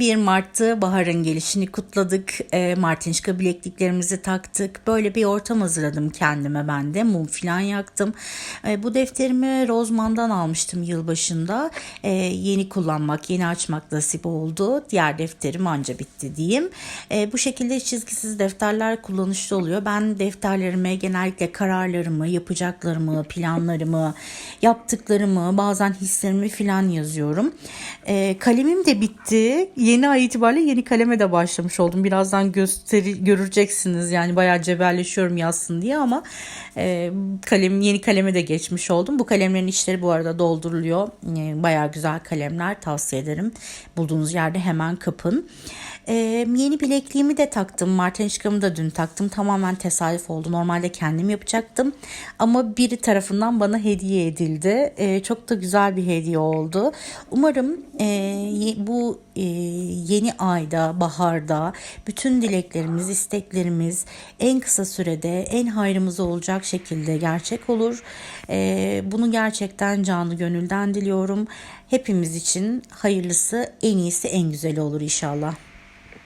1 Mart'tı. Bahar'ın gelişini kutladık. E, Martinşka bilekliklerimizi taktık. Böyle bir ortam hazırladım kendime ben de. Mum falan yaktım. E, bu defterimi Rozman'dan almıştım yılbaşında. E, yeni kullanmak, yeni açmak nasip oldu. Diğer defterim anca bitti diyeyim. E, bu şekilde çizgisiz defterler kullanışlı oluyor. Ben defterlerime genellikle kararlarımı, yapacaklarımı, planlarımı, yaptıklarımı, bazen hislerimi falan yazıyorum. E, kalemim de bitti. Yeni ay itibariyle yeni kaleme de başlamış oldum. Birazdan gösteri göreceksiniz. Yani bayağı cebelleşiyorum yazsın diye ama e, kalem yeni kaleme de geçmiş oldum. Bu kalemlerin içleri bu arada dolduruluyor. E, bayağı güzel kalemler tavsiye ederim. Bulduğunuz yerde hemen kapın. E, yeni bilekliğimi de taktım. Martenişkamı da dün taktım. Tamamen tesadüf oldu. Normalde kendim yapacaktım. Ama biri tarafından bana hediye edildi. E, çok da güzel bir hediye oldu. Umarım e, bu e, yeni ayda, baharda bütün dileklerimiz, isteklerimiz en kısa sürede en hayrımıza olacak şekilde gerçek olur. E, bunu gerçekten canlı gönülden diliyorum. Hepimiz için hayırlısı, en iyisi, en güzeli olur inşallah.